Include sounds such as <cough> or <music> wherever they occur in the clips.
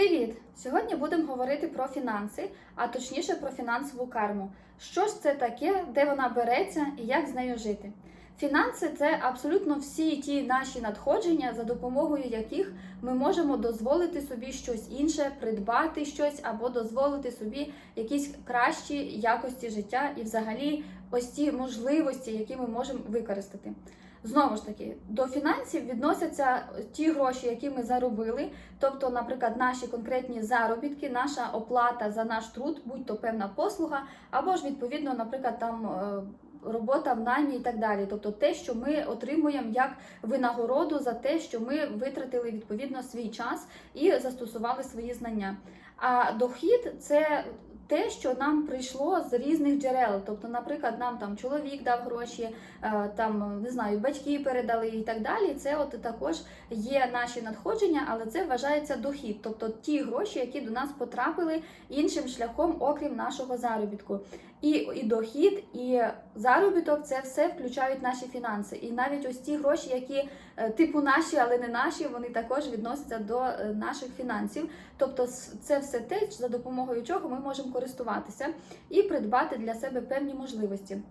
Привіт! Сьогодні будемо говорити про фінанси, а точніше про фінансову карму. Що ж це таке, де вона береться і як з нею жити? Фінанси це абсолютно всі ті наші надходження, за допомогою яких ми можемо дозволити собі щось інше, придбати щось або дозволити собі якісь кращі якості життя і, взагалі, ось ті можливості, які ми можемо використати. Знову ж таки, до фінансів відносяться ті гроші, які ми заробили, тобто, наприклад, наші конкретні заробітки, наша оплата за наш труд, будь то певна послуга, або ж відповідно, наприклад, там. е, Робота в наймі і так далі, тобто те, що ми отримуємо як винагороду за те, що ми витратили відповідно свій час і застосували свої знання. А дохід це те, що нам прийшло з різних джерел. Тобто, наприклад, нам там чоловік дав гроші, е, там не знаю, батьки передали і так далі. Це от також є наші надходження, але це вважається дохід, тобто ті гроші, які до нас потрапили іншим шляхом, окрім нашого заробітку. І, і дохід, і заробіток це все включають наші фінанси. І навіть ось ті гроші, які е, типу наші, але не наші, вони також відносяться до е, наших фінансів. Тобто, це все те, за допомогою чого ми можемо користуватися і придбати для себе певні можливості.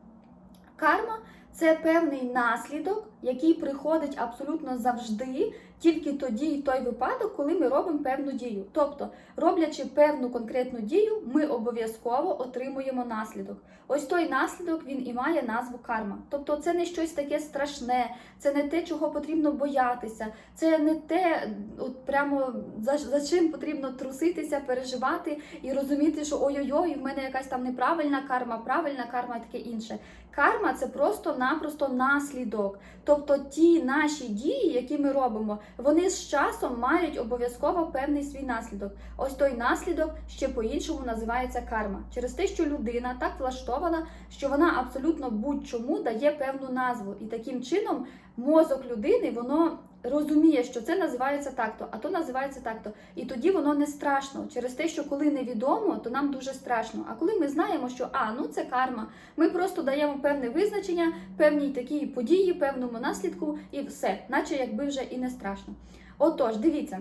Карма це певний наслідок, який приходить абсолютно завжди, тільки тоді і той випадок, коли ми робимо певну дію. Тобто, роблячи певну конкретну дію, ми обов'язково отримуємо наслідок. Ось той наслідок він і має назву карма. Тобто, це не щось таке страшне, це не те, чого потрібно боятися, це не те, от прямо за, за чим потрібно труситися, переживати і розуміти, що ой-ой-ой, в мене якась там неправильна карма, правильна карма і таке інше. Карма це просто-напросто наслідок. Тобто ті наші дії, які ми робимо, вони з часом мають обов'язково певний свій наслідок. Ось той наслідок ще по-іншому називається карма. Через те, що людина так влаштована, що вона абсолютно будь-чому дає певну назву. І таким чином мозок людини воно розуміє, що це називається так-то, а то називається так-то. І тоді воно не страшно. Через те, що коли невідомо, то нам дуже страшно. А коли ми знаємо, що а, ну це карма, ми просто даємо певне визначення, певній такій події, певному наслідку, і все, наче якби вже і не страшно. Отож, дивіться.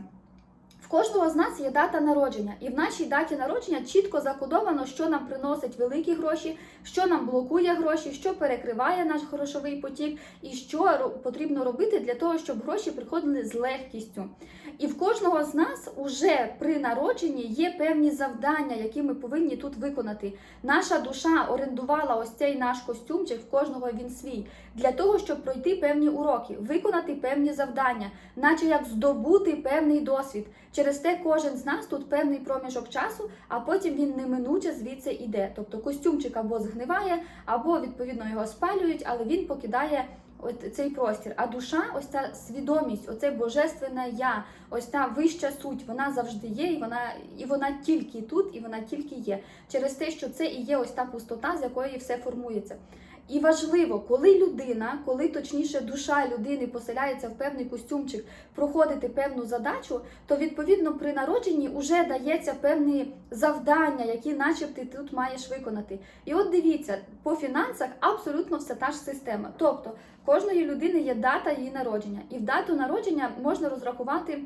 Кожного з нас є дата народження, і в нашій даті народження чітко закодовано, що нам приносить великі гроші, що нам блокує гроші, що перекриває наш грошовий потік, і що потрібно робити для того, щоб гроші приходили з легкістю. І в кожного з нас уже при народженні є певні завдання, які ми повинні тут виконати. Наша душа орендувала ось цей наш костюмчик, в кожного він свій, для того, щоб пройти певні уроки, виконати певні завдання, наче як здобути певний досвід. Через те кожен з нас тут певний проміжок часу, а потім він неминуче звідси йде. Тобто костюмчик або згниває, або відповідно його спалюють, але він покидає. От цей простір, а душа, ось ця свідомість, оце божественне я, ось та вища суть, вона завжди є, і вона і вона тільки тут, і вона тільки є. Через те, що це і є ось та пустота, з якої все формується. І важливо, коли людина, коли точніше душа людини поселяється в певний костюмчик, проходити певну задачу, то відповідно при народженні вже дається певні завдання, які, начебто, ти тут маєш виконати. І от дивіться, по фінансах абсолютно все та ж система. Тобто, кожної людини є дата її народження, і в дату народження можна розрахувати.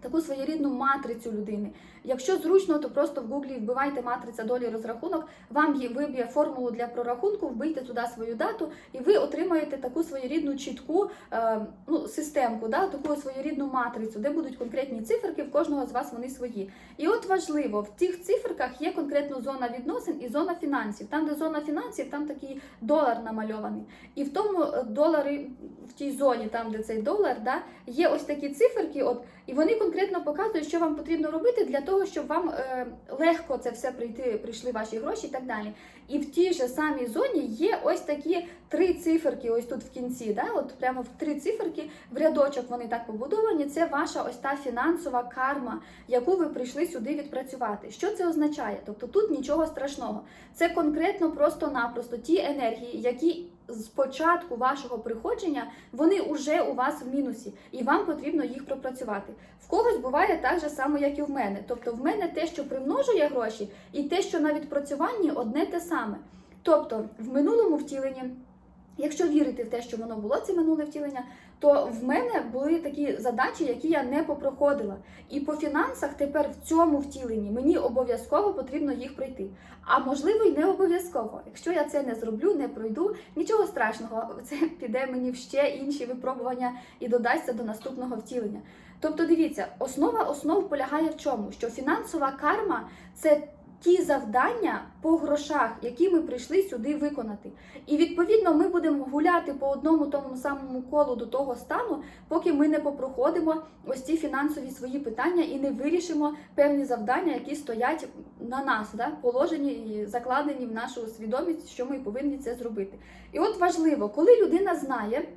Таку своєрідну матрицю людини. Якщо зручно, то просто в гуглі вбивайте матриця долі розрахунок, вам є- виб'є формулу для прорахунку, вбийте туди свою дату, і ви отримаєте таку своєрідну чітку е, ну, системку, да, таку своєрідну матрицю, де будуть конкретні циферки, в кожного з вас вони свої. І от важливо, в цих циферках є конкретно зона відносин і зона фінансів. Там, де зона фінансів, там такий долар намальований. І в тому е, доларі, в тій зоні, там, де цей долар, да, є ось такі циферки, от, і вони конкретно показують, що вам потрібно робити для того, щоб вам е, легко це все прийти, прийшли ваші гроші і так далі. І в тій же самій зоні є ось такі три циферки, ось тут в кінці, да, от прямо в три циферки, в рядочок вони так побудовані. Це ваша ось та фінансова карма, яку ви прийшли сюди відпрацювати. Що це означає? Тобто тут нічого страшного. Це конкретно просто-напросто ті енергії, які з початку вашого приходження вони вже у вас в мінусі, і вам потрібно їх пропрацювати. В когось буває так же само, як і в мене. Тобто, в мене те, що примножує гроші, і те, що на відпрацюванні одне те саме. Тобто, в минулому втіленні. Якщо вірити в те, що воно було це минуле втілення, то в мене були такі задачі, які я не попроходила. І по фінансах тепер в цьому втіленні мені обов'язково потрібно їх пройти. А можливо, й не обов'язково. Якщо я це не зроблю, не пройду, нічого страшного, <laughs> це піде мені в ще інші випробування і додасться до наступного втілення. Тобто, дивіться, основа основ полягає в чому? Що фінансова карма це ті завдання по грошах, які ми прийшли сюди виконати. І відповідно ми будемо гуляти по одному тому самому колу до того стану, поки ми не попроходимо ось ці фінансові свої питання і не вирішимо певні завдання, які стоять на нас, да, положені і закладені в нашу свідомість, що ми повинні це зробити. І от важливо, коли людина знає.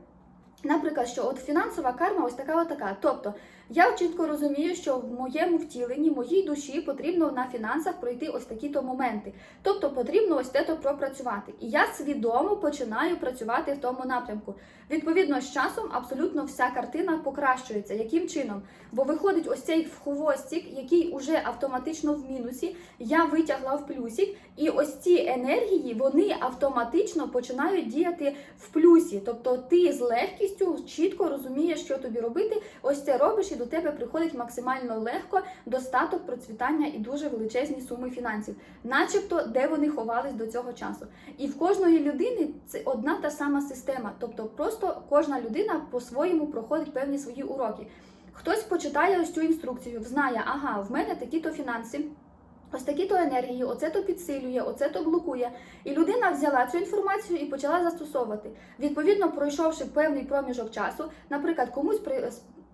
Наприклад, що от фінансова карма ось така, отака. Тобто я чітко розумію, що в моєму втіленні, моїй душі потрібно на фінансах пройти ось такі-то моменти. Тобто потрібно ось те-то пропрацювати. І я свідомо починаю працювати в тому напрямку. Відповідно, з часом абсолютно вся картина покращується. Яким чином? Бо виходить ось цей хвостик, який уже автоматично в мінусі, я витягла в плюсик, і ось ці енергії вони автоматично починають діяти в плюсі. Тобто ти з легкістю чітко розумієш, що тобі робити. Ось це робиш, і до тебе приходить максимально легко достаток, процвітання і дуже величезні суми фінансів, начебто, де вони ховались до цього часу. І в кожної людини це одна та сама система. Тобто, просто кожна людина по-своєму проходить певні свої уроки. Хтось почитає ось цю інструкцію, знає, ага, в мене такі-то фінанси. Ось такі то енергії, оце то підсилює, оце то блокує. І людина взяла цю інформацію і почала застосовувати. Відповідно, пройшовши певний проміжок часу, наприклад, комусь при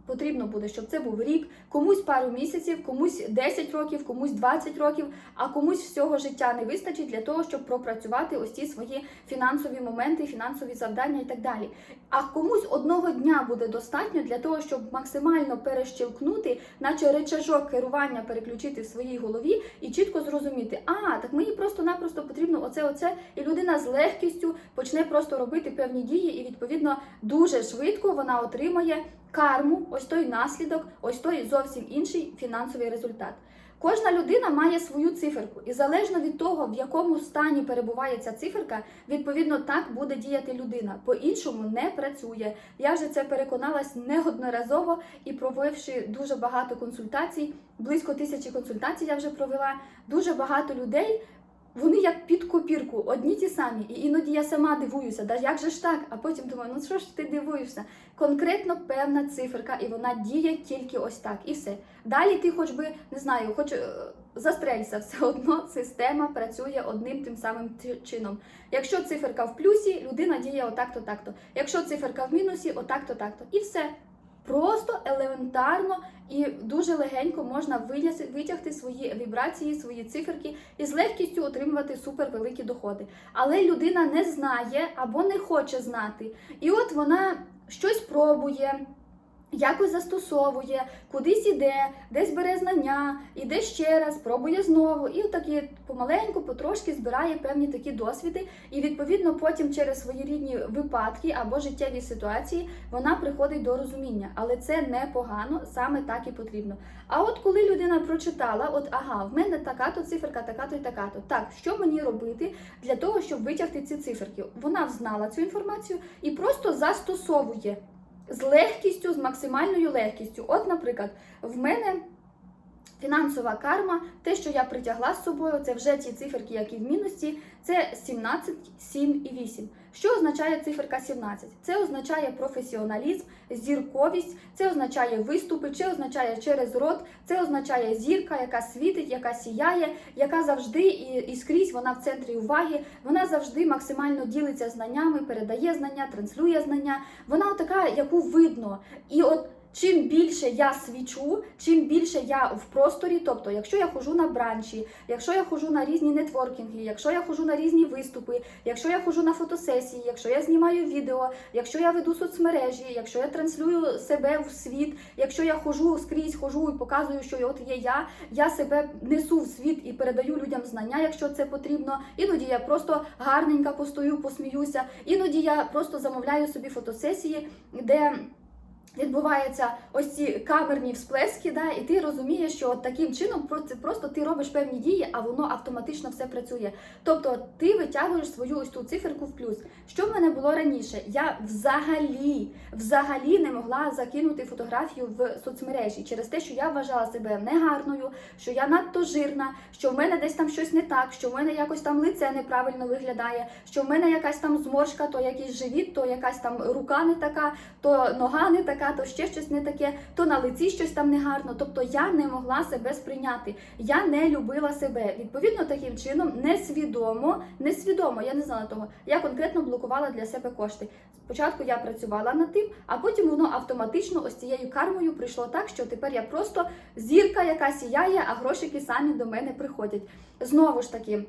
потрібно буде, щоб це був рік, комусь пару місяців, комусь 10 років, комусь 20 років, а комусь всього життя не вистачить для того, щоб пропрацювати ось ці свої фінансові моменти, фінансові завдання і так далі. А комусь одного дня буде достатньо для того, щоб максимально перещелкнути, наче речажок керування переключити в своїй голові і чітко зрозуміти, а так мені просто-напросто потрібно оце, оце, і людина з легкістю почне просто робити певні дії, і відповідно дуже швидко вона отримає карму, ось той наслідок, ось той зовсім інший фінансовий результат. Кожна людина має свою циферку, і залежно від того, в якому стані перебуває ця циферка, відповідно так буде діяти людина. По-іншому не працює. Я вже це переконалась неодноразово і провівши дуже багато консультацій, близько тисячі консультацій я вже провела. Дуже багато людей вони як під копірку, одні ті самі. І іноді я сама дивуюся, да як же ж так? А потім думаю, ну що ж ти дивуєшся? Конкретно певна циферка, і вона діє тільки ось так, і все. Далі ти, хоч би не знаю, хоч е, застрелься, <laughs> все одно система працює одним тим самим чином. Якщо циферка в плюсі, людина діє отак-то, так-то. Якщо циферка в мінусі, отак-то, так-то. І все. Просто елементарно і дуже легенько можна витягти свої вібрації, свої циферки і з легкістю отримувати супервеликі доходи. Але людина не знає або не хоче знати. І от вона щось пробує якось застосовує, кудись іде, десь бере знання, іде ще раз, пробує знову, і такі помаленьку, потрошки збирає певні такі досвіди, і відповідно потім через свої рідні випадки або життєві ситуації вона приходить до розуміння. Але це непогано, саме так і потрібно. А от коли людина прочитала, от ага, в мене така-то циферка, така-то і така-то. Так, що мені робити для того, щоб витягти ці циферки? Вона взнала цю інформацію і просто застосовує з легкістю, з максимальною легкістю. От, наприклад, в мене фінансова карма, те, що я притягла з собою, це вже ті циферки, які в мінусі, це 17, 7 і 8. Що означає циферка 17? Це означає професіоналізм, зірковість, це означає виступи, це означає через рот, це означає зірка, яка світить, яка сіяє, яка завжди і, і скрізь вона в центрі уваги, вона завжди максимально ділиться знаннями, передає знання, транслює знання. Вона така, яку видно. І от Чим більше я свічу, чим більше я в просторі, тобто, якщо я хожу на бранчі, якщо я хожу на різні нетворкінги, якщо я хожу на різні виступи, якщо я хожу на фотосесії, якщо я знімаю відео, якщо я веду соцмережі, якщо я транслюю себе в світ, якщо я хожу скрізь, хожу і показую, що от є я, я себе несу в світ і передаю людям знання, якщо це потрібно. Іноді я просто гарненько постою, посміюся, іноді я просто замовляю собі фотосесії, де Відбуваються ось ці камерні всплески, да, і ти розумієш, що от таким чином просто ти робиш певні дії, а воно автоматично все працює. Тобто ти витягуєш свою ось ту циферку в плюс. Що в мене було раніше? Я взагалі, взагалі не могла закинути фотографію в соцмережі через те, що я вважала себе негарною, що я надто жирна, що в мене десь там щось не так, що в мене якось там лице неправильно виглядає, що в мене якась там зморшка, то якийсь живіт, то якась там рука не така, то нога не така, то ще щось не таке, то на лиці щось там негарно. Тобто я не могла себе сприйняти. Я не любила себе. Відповідно, таким чином, несвідомо, несвідомо, я не знала того. Я конкретно блокувала для себе кошти. Спочатку я працювала над тим, а потім воно автоматично ось цією кармою прийшло так, що тепер я просто зірка, яка сіяє, а грошики самі до мене приходять. Знову ж таки.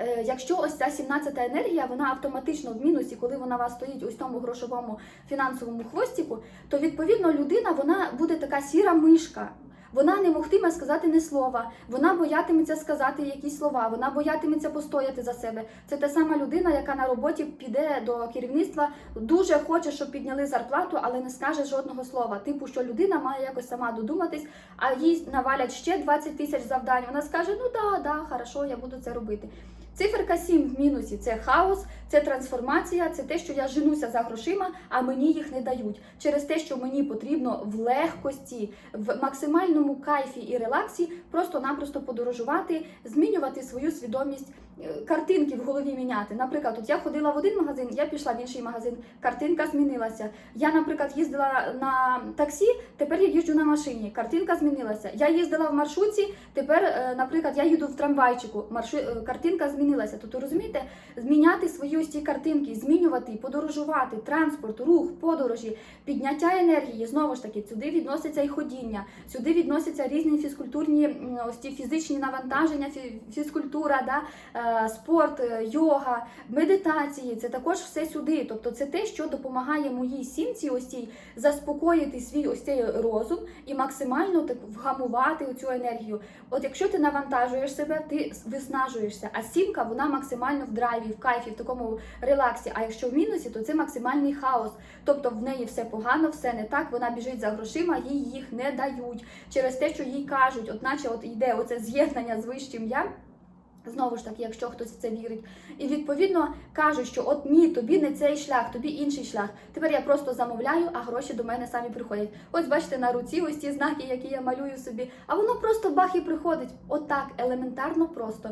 Е, Якщо ось ця 17-та енергія, вона автоматично в мінусі, коли вона у вас стоїть ось тому грошовому фінансовому хвостику, то відповідно людина вона буде така сіра мишка. Вона не могтиме сказати ні слова, вона боятиметься сказати якісь слова, вона боятиметься постояти за себе. Це та сама людина, яка на роботі піде до керівництва, дуже хоче, щоб підняли зарплату, але не скаже жодного слова. Типу, що людина має якось сама додуматись, а їй навалять ще 20 тисяч завдань. Вона скаже: ну да, да, хорошо, я буду це робити. Циферка 7 в мінусі це хаос, це трансформація, це те, що я женуся за грошима, а мені їх не дають. Через те, що мені потрібно в легкості, в максимальному кайфі і релаксі просто-напросто подорожувати, змінювати свою свідомість, картинки в голові міняти. Наприклад, от я ходила в один магазин, я пішла в інший магазин, картинка змінилася. Я, наприклад, їздила на таксі, тепер я їжджу на машині, картинка змінилася. Я їздила в маршрутці, тепер, е, наприклад, я їду в трамвайчику, маршру... е, картинка змінилася. Тобто, розумієте, зміняти свої ось ці картинки, змінювати, подорожувати, транспорт, рух, подорожі, підняття енергії. Знову ж таки, сюди відноситься і ходіння, сюди відносяться різні фізкультурні ось ці фізичні навантаження, фі- фізкультура, да, е, спорт, е, йога, медитації. Це також все сюди. Тобто, це те, що допомагає моїй сімці, ось цій заспокоїти свій ось цей розум і максимально так вгамувати цю енергію. От якщо ти навантажуєш себе, ти виснажуєшся. А сімка вона максимально в драйві, в кайфі, в такому релаксі. А якщо в мінусі, то це максимальний хаос. Тобто в неї все погано, все не так. Вона біжить за грошима, їй їх не дають через те, що їй кажуть, от наче от йде оце з'єднання з вищим я. Знову ж таки, якщо хтось в це вірить, і відповідно кажуть, що от ні, тобі не цей шлях, тобі інший шлях. Тепер я просто замовляю, а гроші до мене самі приходять. Ось бачите на руці, ось ті знаки, які я малюю собі, а воно просто бах і приходить. Отак, елементарно просто.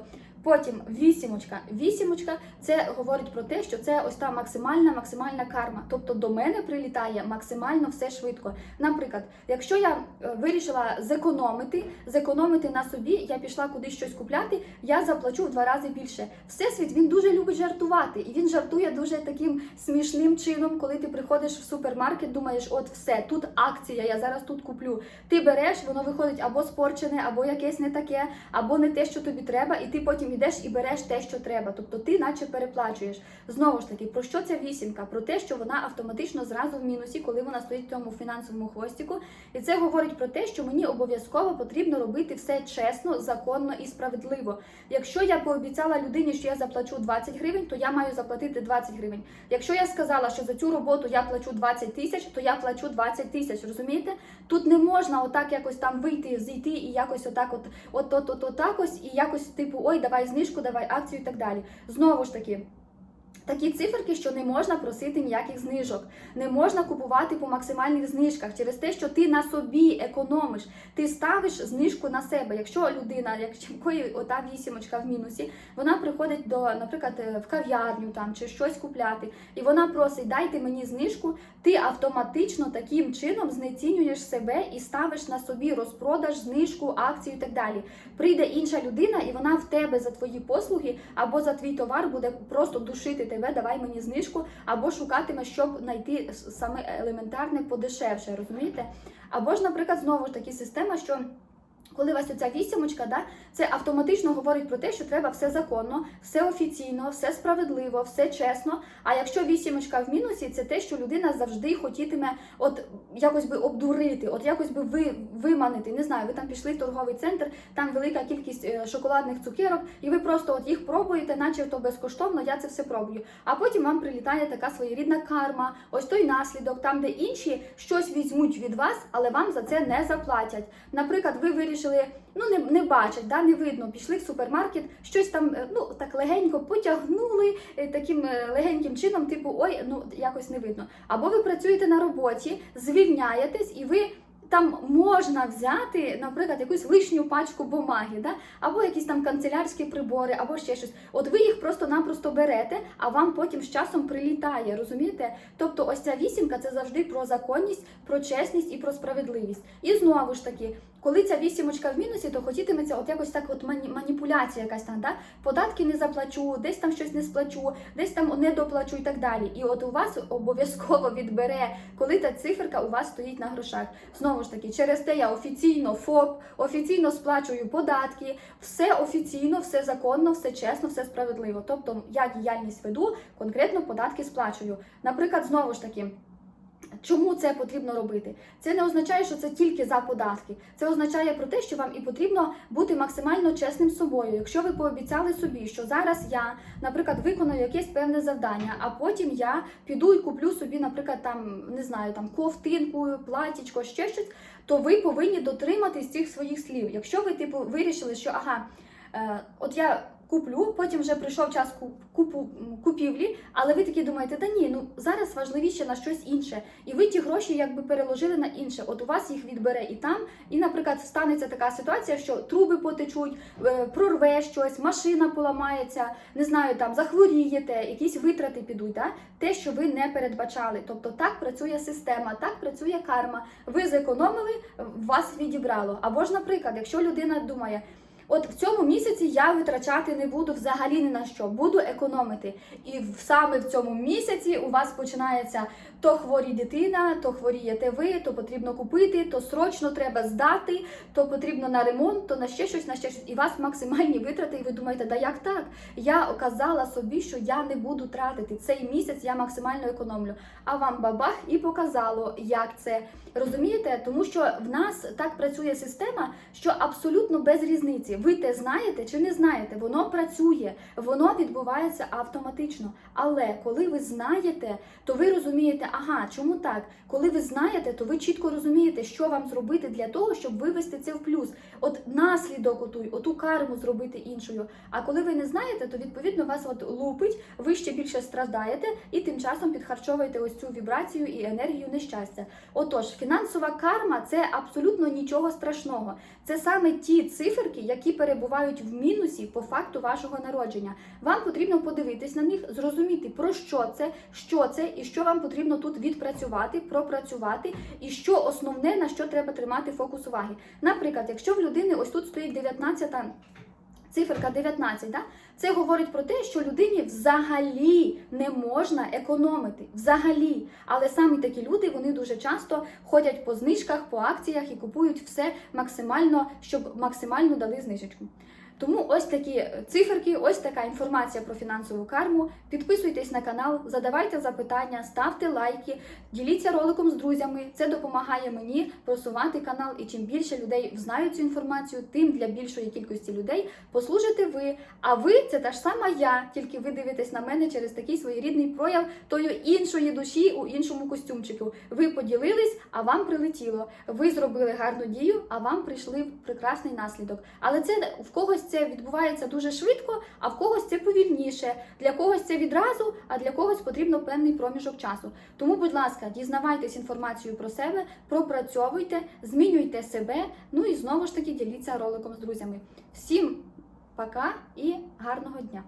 Потім вісімочка. Вісімочка це говорить про те, що це ось та максимальна, максимальна карма. Тобто до мене прилітає максимально все швидко. Наприклад, якщо я е, вирішила зекономити, зекономити на собі, я пішла кудись щось купляти, я заплачу в два рази більше. Всесвіт він дуже любить жартувати, і він жартує дуже таким смішним чином, коли ти приходиш в супермаркет, думаєш, от все, тут акція, я зараз тут куплю. Ти береш, воно виходить або спорчене, або якесь не таке, або не те, що тобі треба, і ти потім йдеш і береш те, що треба. Тобто ти наче переплачуєш. Знову ж таки, про що ця вісімка? Про те, що вона автоматично зразу в мінусі, коли вона стоїть в цьому фінансовому хвостику. І це говорить про те, що мені обов'язково потрібно робити все чесно, законно і справедливо. Якщо я пообіцяла людині, що я заплачу 20 гривень, то я маю заплатити 20 гривень. Якщо я сказала, що за цю роботу я плачу 20 тисяч, то я плачу 20 тисяч. Розумієте? Тут не можна отак якось там вийти, зійти і якось отак, от от от от отак ось, і якось типу, ой, давай знижку, давай акцію і так далі. Знову ж таки. Такі циферки, що не можна просити ніяких знижок, не можна купувати по максимальних знижках через те, що ти на собі економиш, ти ставиш знижку на себе. Якщо людина, якої ота вісімочка в мінусі, вона приходить до, наприклад, е, в кав'ярню там чи щось купляти, і вона просить, дайте мені знижку, ти автоматично таким чином знецінюєш себе і ставиш на собі розпродаж, знижку, акцію і так далі. Прийде інша людина, і вона в тебе за твої послуги або за твій товар буде просто душити тебе, давай мені знижку, або шукатиме, щоб знайти саме елементарне подешевше, розумієте? Або ж, наприклад, знову ж таки система, що. Коли у вас оця вісімочка, да, це автоматично говорить про те, що треба все законно, все офіційно, все справедливо, все чесно. А якщо вісімочка в мінусі, це те, що людина завжди хотітиме от якось би обдурити, от якось би ви виманити. Не знаю, ви там пішли в торговий центр, там велика кількість е, шоколадних цукерок, і ви просто от їх пробуєте, наче то безкоштовно, я це все пробую. А потім вам прилітає така своєрідна карма, ось той наслідок, там, де інші щось візьмуть від вас, але вам за це не заплатять. Наприклад, ви вирішили, ну не, не бачать, да, не видно, пішли в супермаркет, щось там е, ну так легенько потягнули е, таким е, легеньким чином, типу, ой, ну якось не видно. Або ви працюєте на роботі, звільняєтесь і ви. Там можна взяти, наприклад, якусь лишню пачку бумаги, да? або якісь там канцелярські прибори, або ще щось. От ви їх просто-напросто берете, а вам потім з часом прилітає, розумієте? Тобто, ось ця вісімка це завжди про законність, про чесність і про справедливість. І знову ж таки, коли ця вісімочка в мінусі, то хотітиметься от якось так, от мані- маніпуляція якась там, да? податки не заплачу, десь там щось не сплачу, десь там не доплачу і так далі. І от у вас обов'язково відбере, коли та циферка у вас стоїть на грошах. Знову ж таки, через те я офіційно ФОП, офіційно сплачую податки, все офіційно, все законно, все чесно, все справедливо. Тобто я діяльність веду, конкретно податки сплачую. Наприклад, знову ж таки. Чому це потрібно робити? Це не означає, що це тільки за податки. Це означає про те, що вам і потрібно бути максимально чесним з собою. Якщо ви пообіцяли собі, що зараз я, наприклад, виконую якесь певне завдання, а потім я піду і куплю собі, наприклад, там не знаю, там ковтинку, платічко, ще щось, то ви повинні дотриматись цих своїх слів. Якщо ви типу вирішили, що ага, е, от я куплю, потім вже прийшов час ку- купу купівлі, але ви такі думаєте, та ні, ну зараз важливіше на щось інше, і ви ті гроші якби переложили на інше. От у вас їх відбере і там, і, наприклад, станеться така ситуація, що труби потечуть, е, прорве щось, машина поламається, не знаю, там захворієте, якісь витрати підуть. Да? Те, що ви не передбачали. Тобто так працює система, так працює карма. Ви зекономили, вас відібрало. Або ж, наприклад, якщо людина думає. От в цьому місяці я витрачати не буду взагалі ні на що, буду економити. І саме в цьому місяці у вас починається то хворі дитина, то хворієте ви, то потрібно купити, то срочно треба здати, то потрібно на ремонт, то на ще щось, на ще щось. І у вас максимальні витрати, і ви думаєте, да як так? Я казала собі, що я не буду тратити. Цей місяць я максимально економлю. А вам бабах і показало, як це. Розумієте? Тому що в нас так працює система, що абсолютно без різниці. Ви те знаєте чи не знаєте, воно працює, воно відбувається автоматично. Але коли ви знаєте, то ви розумієте, ага, чому так? Коли ви знаєте, то ви чітко розумієте, що вам зробити для того, щоб вивести це в плюс. От наслідок оту, оту карму зробити іншою. А коли ви не знаєте, то відповідно вас от лупить, ви ще більше страдаєте і тим часом підхарчовуєте ось цю вібрацію і енергію нещастя. Отож, фінансова карма це абсолютно нічого страшного. Це саме ті циферки, які перебувають в мінусі по факту вашого народження. Вам потрібно подивитись на них, зрозуміти про що це, що це і що вам потрібно тут відпрацювати, пропрацювати, і що основне на що треба тримати фокус уваги. Наприклад, якщо в людини ось тут стоїть 19 Циферка 19, да? Це говорить про те, що людині взагалі не можна економити. Взагалі. Але саме такі люди вони дуже часто ходять по знижках, по акціях і купують все максимально, щоб максимально дали знижечку. Тому ось такі циферки, ось така інформація про фінансову карму. Підписуйтесь на канал, задавайте запитання, ставте лайки, діліться роликом з друзями. Це допомагає мені просувати канал. І чим більше людей знають цю інформацію, тим для більшої кількості людей послужите ви. А ви це та ж сама я, тільки ви дивитесь на мене через такий своєрідний прояв тої іншої душі у іншому костюмчику. Ви поділились, а вам прилетіло. Ви зробили гарну дію, а вам прийшли прекрасний наслідок. Але це в когось це відбувається дуже швидко, а в когось це повільніше. Для когось це відразу, а для когось потрібно певний проміжок часу. Тому, будь ласка, дізнавайтесь інформацію про себе, пропрацьовуйте, змінюйте себе. Ну і знову ж таки діліться роликом з друзями. Всім пока і гарного дня!